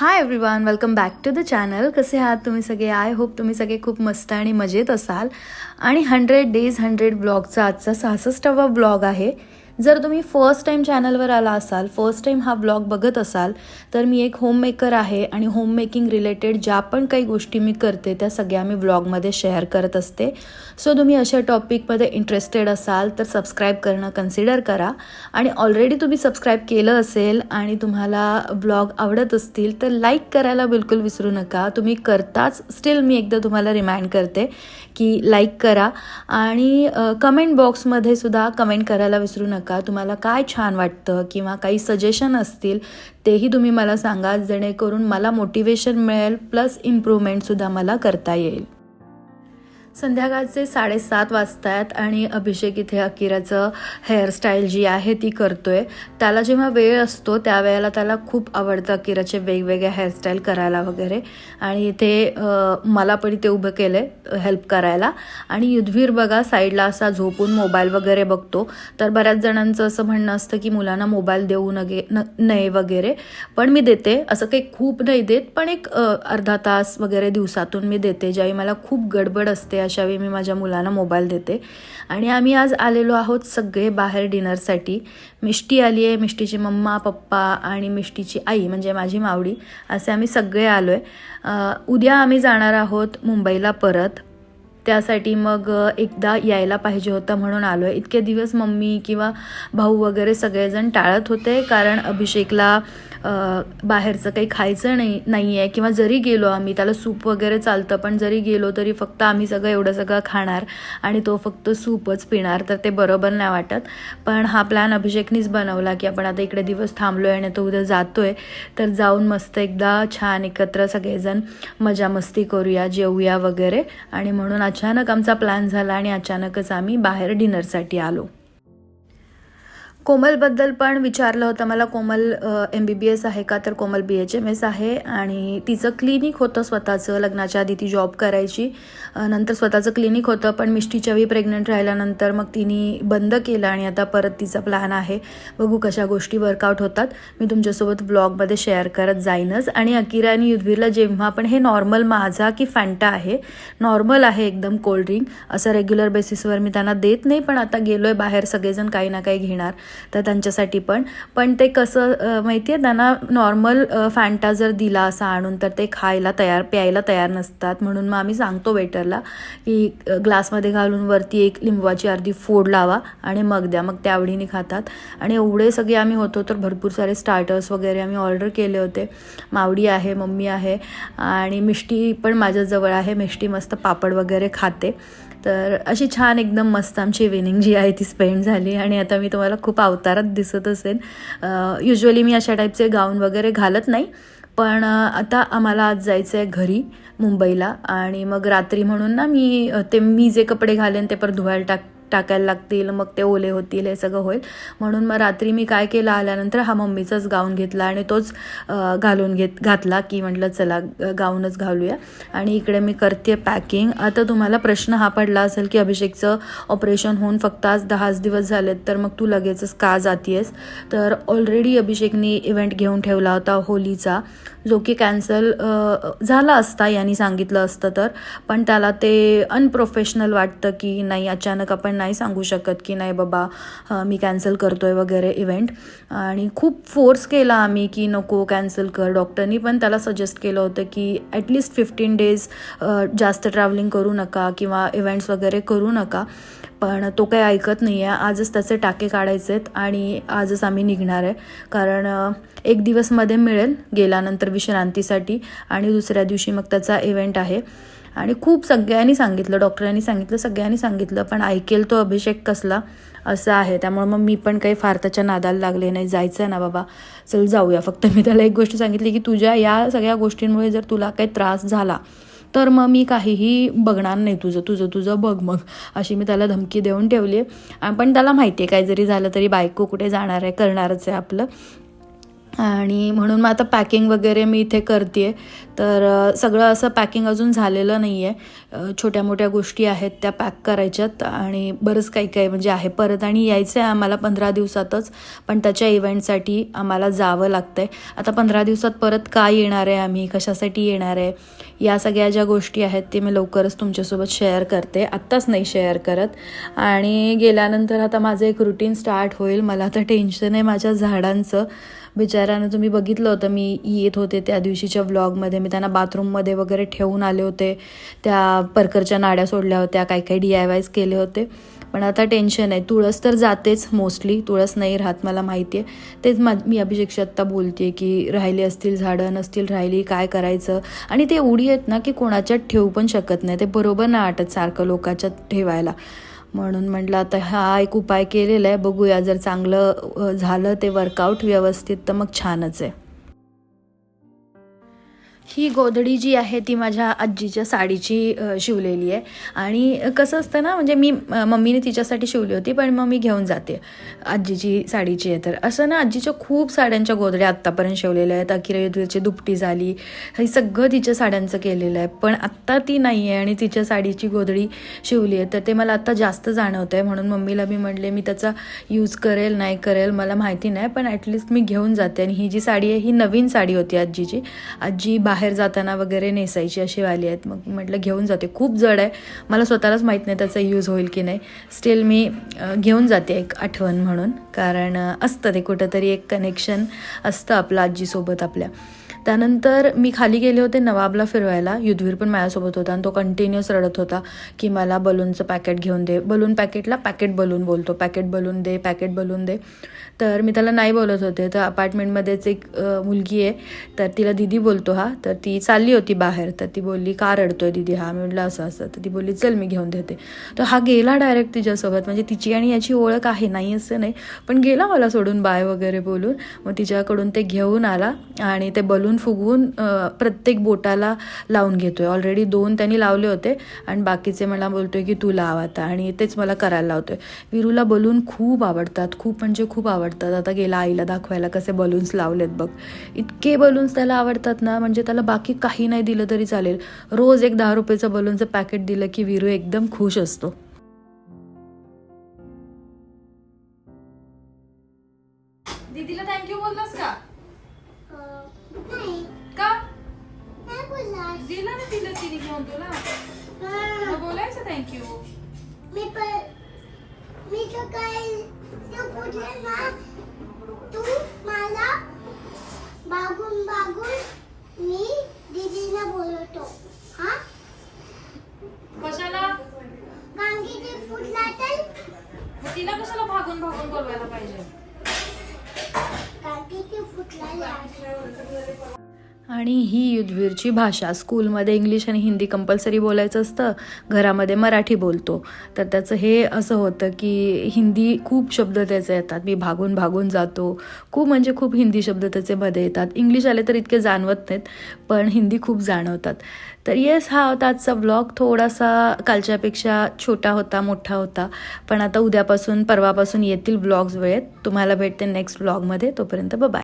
Hi everyone welcome back to the channel कसे आहात तुम्ही सगळे? आय होप तुम्ही सगळे खूप मस्त आणि मजेत असाल. आणि हंड्रेड डेज हंड्रेड ब्लॉगचा आजचा सहासष्टावा ब्लॉग आहे. जर तुम्ही फर्स्ट टाईम चॅनलवर आला असाल फर्स्ट टाईम हा ब्लॉग बघत असाल तर मी एक होममेकर आहे आणि होममेकिंग रिलेटेड ज्या पण काही गोष्टी मी करते त्या सगळ्या मी ब्लॉगमध्ये शेअर करत असते. सो तुम्ही अशा टॉपिकमध्ये इंटरेस्टेड असाल तर सबस्क्राईब करणं कन्सिडर करा. आणि ऑलरेडी तुम्ही सबस्क्राईब केलं असेल आणि तुम्हाला ब्लॉग आवडत असतील तर लाईक करायला बिलकुल विसरू नका. तुम्ही करताच स्टील मी एकदा तुम्हाला रिमाइंड करते की लाईक करा. आणि कमेंट बॉक्समध्ये सुद्धा कमेंट करायला विसरू नका. तुम्हाला काय छान वाटतं? किंवा काही सजेशन असतील तेही तुम्ही मला सांगा जेणेकरून मला मोटिवेशन मिळेल प्लस इम्प्रूव्हमेंटसुद्धा मला करता येईल. संध्याकाळचे साडेसात वाजता आहेत आणि अभिषेक इथे अकिराचं हेअरस्टाईल जी आहे ती करतोय. त्याला जेव्हा वेळ असतो त्यावेळेला त्याला खूप आवडतं अकिराचे वेगवेगळ्या हेअरस्टाईल करायला वगैरे. आणि इथे मला पण इथे उभं केलं आहे हेल्प करायला. आणि युद्धवीर बघा साईडला असा झोपून मोबाईल वगैरे बघतो. तर बऱ्याच जणांचं असं म्हणणं असतं की मुलांना मोबाईल देऊ नगे न नये वगैरे. पण मी देते. असं काही खूप नाही देत पण एक अर्धा तास वगैरे दिवसातून मी देते ज्यावेळी मला खूप गडबड असते अशावेळी मी माझ्या मुलांना मोबाईल देते. आणि आम्ही आज आलेलो आहोत सगळे बाहेर डिनरसाठी. मिष्टी आली आहे मिष्टीची मम्मा पप्पा आणि मिष्टीची आई म्हणजे माझी मावडी असे आम्ही सगळे आलो आहे उद्या आम्ही जाणार आहोत मुंबईला परत. त्यासाठी मग एकदा यायला पाहिजे होतं म्हणून आलो आहे इतके दिवस मम्मी किंवा भाऊ वगैरे सगळेजण टाळत होते कारण अभिषेकला बाहेरचं काही खायचं नाही नाही आहे किंवा जरी गेलो आम्ही त्याला सूप वगैरे चालतं पण जरी गेलो तरी फक्त आम्ही सगळं एवढं सगळं खाणार आणि तो फक्त सूपच पिणार तर ते बरोबर नाही वाटत. पण हा प्लॅन अभिषेकनीच बनवला की आपण आता इकडे दिवस थांबलो आहे आणि तो उद्या जातो आहे तर जाऊन मस्त एकदा छान एकत्र सगळेजण मजा मस्ती करूया जेवूया वगैरे. आणि म्हणून आज अचानक आमचा प्लॅन झाला आणि अचानकच आम्ही बाहेर डिनरसाठी आलो. कोमलबद्दल पण विचारलं होतं. मला कोमल एम बी बी एस आहे का? तर Komal B H M S आहे आणि तिचं क्लिनिक होतं स्वतःचं. लग्नाच्या आधी ती जॉब करायची. नंतर स्वतःचं क्लिनिक होतं पण मिष्टीच्या वेळी प्रेग्नंट राहिल्यानंतर मग तिने बंद केलं आणि आता परत तिचा प्लॅन आहे. बघू कशा गोष्टी वर्कआउट होतात. मी तुमच्यासोबत ब्लॉगमध्ये शेअर करत जाईनच. आणि अकिरा आणि युद्धवीरला जेव्हा पण हे नॉर्मल माझा की फॅन्टा आहे नॉर्मल आहे एकदम कोल्ड्रिंक असं रेग्युलर बेसिसवर मी त्यांना देत नाही पण आता गेलो आहे बाहेर सगळेजण काही ना काही घेणार. तर त्यांच्यासाठी पण. पण ते कसं माहिती आहे त्यांना नॉर्मल फॅन्टा जर दिला असा आणून तर ते खायला तयार प्यायला तयार नसतात. म्हणून मग आम्ही सांगतो वेटरला की ग्लासमध्ये घालून वरती एक लिंबवाची अर्धी फोड लावा आणि मग द्या. मग त्या आवडीने खातात. आणि एवढे सगळे आम्ही होतो तर भरपूर सारे स्टार्टर्स वगैरे आम्ही ऑर्डर केले होते. मावडी आहे मम्मी आहे आणि मिष्टी पण माझ्याजवळ आहे. मिष्टी मस्त पापड वगैरे खाते. तर अशी छान एकदम मस्त आमची इव्हिनिंग जी आहे ती स्पेंड झाली. आणि आता मी तुम्हाला खूप अवतारात दिसत असेल युजली मी अशा टाईपचे गाऊन वगैरे घालत नाही. पण आता आम्हाला आज जायचं आहे घरी मुंबईला. आणि मग रात्री म्हणून ना मी ते मी जे कपडे घालेन ते परत धुवायला टाक टाकायला लागतील मग ते ओले होतील हे सगळं होईल. म्हणून मग रात्री मी काय केलं आल्यानंतर हा मम्मीचाच गाऊन घेतला आणि तोच घालून घेत घातला की म्हटलं चला गाऊनच घालूया. आणि इकडे मी करते पॅकिंग. आता तुम्हाला प्रश्न हा पडला असेल की अभिषेकचं ऑपरेशन होऊन फक्त आज दहाच दिवस झालेत तर मग तू लगेचच का जातीयस? तर ऑलरेडी अभिषेकनी इव्हेंट घेऊन ठेवला होता होलीचा जो की कॅन्सल झाला असता यांनी सांगितलं असतं तर. पण त्याला ते अनप्रोफेशनल वाटतं की नाही अचानक आपण नाही सांगू शकत की नाही बाबा मी कॅन्सल करतोय वगैरे इव्हेंट आणि खूप फोर्स केला आम्ही की नको कॅन्सल कर. डॉक्टरनी पण त्याला सजेस्ट केलं होतं की ॲटलिस्ट फिफ्टीन डेज जास्त ट्रॅव्हलिंग करू नका किंवा इव्हेंट्स वगैरे करू नका. पण तो काही ऐकत नाही आहे आजच त्याचे टाके काढायचे आहेत आणि आजच आम्ही निघणार आहे. कारण एक दिवसमध्ये मिळेल गेल्यानंतर विश्रांतीसाठी आणि दुसऱ्या दिवशी मग त्याचा इव्हेंट आहे. आणि खूप सगळ्यांनी सांगितलं डॉक्टरांनी सांगितलं सगळ्यांनी सांगितलं पण ऐकेल तो अभिषेक कसला असं आहे. त्यामुळे मग मी पण काही फार त्याच्या नादाला लागले नाही. जायचं आहे ना बाबा. चल जाऊया. फक्त मी त्याला एक गोष्ट सांगितली की तुझ्या या सगळ्या गोष्टींमुळे जर तुला काही त्रास झाला तर मग मी काहीही बघणार नाही तुझं तुझं तुझं बघ मग. अशी मी त्याला धमकी देऊन ठेवली आहे. पण त्याला माहिती आहे काय जरी झालं तरी बायको कुठे जाणार आहे करणारच आहे आपलं. आणि म्हणून मग आता पॅकिंग वगैरे मी इथे करते तर सगळं असं पॅकिंग अजून झालेलं नाही आहे छोट्या मोठ्या गोष्टी आहेत त्या पॅक करायच्यात आणि बरंच काही काही म्हणजे आहे. परत आणि यायचं आहे आम्हाला पंधरा दिवसातच पण त्याच्या इव्हेंटसाठी आम्हाला जावं लागतं आहे आता पंधरा दिवसात परत काय येणार आहे आम्ही? कशासाठी येणार आहे? या सगळ्या ज्या गोष्टी आहेत ते मी लवकरच तुमच्यासोबत शेअर करते. आत्ताच नाही शेअर करत. आणि गेल्यानंतर आता माझं एक रुटीन स्टार्ट होईल. मला आता टेन्शन आहे माझ्या झाडांचं. बिचाऱ्यानं तुम्ही बघितलं होतं मी येत होते त्या दिवशीच्या व्लॉगमध्ये मी त्यांना बाथरूममध्ये वगैरे ठेवून आले होते. त्या परकरच्या नाड्या सोडल्या होत्या काही काही डी आय वायज केले होते. पण आता टेन्शन आहे. तुळस तर जातेच मोस्टली तुळस नाही राहत मला माहिती आहे. तेच मा मी अभिषेकशी आत्ता बोलते की राहिली असतील झाडं नसतील राहिली काय करायचं? आणि ते उडी आहेत ना की कोणाच्यात ठेवू पण शकत नाही. ते बरोबर नाही वाटत सारखं लोकाच्यात ठेवायला. म्हणून म्हटलं आता हा एक उपाय केलेला आहे बघूया जर चांगलं झालं ते वर्कआउट व्यवस्थित तर मग छानच आहे. ही गोधडी जी आहे ती माझ्या आजीच्या साडीची शिवलेली आहे. आणि कसं असतं ना म्हणजे मी मम्मीने तिच्यासाठी शिवली होती पण मग मी घेऊन जाते आजीची साडीची आहे तर. असं ना आजीच्या खूप साड्यांच्या गोधड्या आत्तापर्यंत शिवलेल्या आहेत. अकिरा युद्धची दुपटी झाली हे सगळं तिच्या साड्यांचं केलेलं आहे. पण आत्ता ती नाही आहे आणि तिच्या साडीची गोधडी शिवली आहे. तर ते मला आत्ता जास्त जाणवतं आहे. म्हणून मम्मीला मी म्हटले मी त्याचा यूज करेल नाही करेल मला माहिती नाही पण ॲटलिस्ट मी घेऊन जाते. आणि ही जी साडी आहे ही नवीन साडी होती आजीची. आजी बाहेर बाहेर जाताना वगैरे नेसायची अशी वाली आहेत. मग म्हटलं घेऊन जाते. खूप जड आहे. मला स्वतःलाच माहीत नाही त्याचा यूज होईल की नाही. स्टील मी घेऊन जाते एक आठवण म्हणून. कारण असतं ते कुठंतरी एक कनेक्शन असतं आपलं आजीसोबत आपल्या. त्यानंतर मी खाली गेले होते नवाबला फिरवायला. युद्धवीर पण माझ्यासोबत होता आणि तो कंटिन्युअस रडत होता की मला बलूनचं पॅकेट घेऊन दे. बलून पॅकेटला पॅकेट बलून बोलतो. पॅकेट बलून दे पॅकेट बलून दे. तर मी त्याला नाही बोलत होते. तर अपार्टमेंटमध्येच एक मुलगी आहे. तर तिला दिदी बोलतो हा. तर ती चालली होती बाहेर. तर ती बोलली का रडतोय दिदी हा? मी म्हटलं असं असं. तर ती बोलली चल मी घेऊन देते. तर हा गेला डायरेक्ट तिच्यासोबत. म्हणजे तिची आणि याची ओळख आहे नाही असं नाही. पण गेला मला सोडून बाय वगैरे बोलून. मग तिच्याकडून ते घेऊन आला आणि ते बलून फुगवून प्रत्येक बोटाला लावून घेतोय. ऑलरेडी दोन त्यांनी लावले होते आणि बाकीचे मला बोलतोय की तू लाव आता आणि तेच मला करायला लावतोय. विरूला बलून खूप आवडतात खूप म्हणजे खूप आवडतात. आता गेला आईला दाखवायला कसे बलून्स लावलेत बघ. इतके बलून्स त्याला आवडतात ना म्हणजे त्याला बाकी काही नाही दिलं तरी चालेल. रोज एक दहा रुपयाचं बलूनचं पॅकेट दिलं की विरू एकदम खुश असतो. दीदीला थँक्यू बोललास का? दिला ना तिला तिने घेऊन तुला? मग बोलायचं थँक्यू मी पण मी सकाळी कुठे ना तू मला बागून बागून मी दीदीला बोलवतो. हा? कशाला? कारण की ते फुटला तर? मग तिला कशाला भागून भागून बोलवायला पाहिजे? कारण की ते फुटला आणि ही युद्धवीरची भाषा. स्कूलमध्ये इंग्लिश आणि हिंदी कंपल्सरी बोलायचं असतं घरामध्ये मराठी बोलतो. तर त्याचं हे असं होतं की हिंदी खूप शब्द त्याचे येतात. मी भागून भागून जातो. खूप म्हणजे खूप हिंदी शब्द त्याचे मध्ये येतात. इंग्लिश आले तर इतके जाणवत नाहीत पण हिंदी खूप जाणवतात. तर येस हा होता आजचा ब्लॉग थोडासा कालच्यापेक्षा छोटा होता मोठा होता. पण आता उद्यापासून परवापासून येतील ब्लॉग्स वेळेत. तुम्हाला भेटते नेक्स्ट ब्लॉगमध्ये तोपर्यंत बाय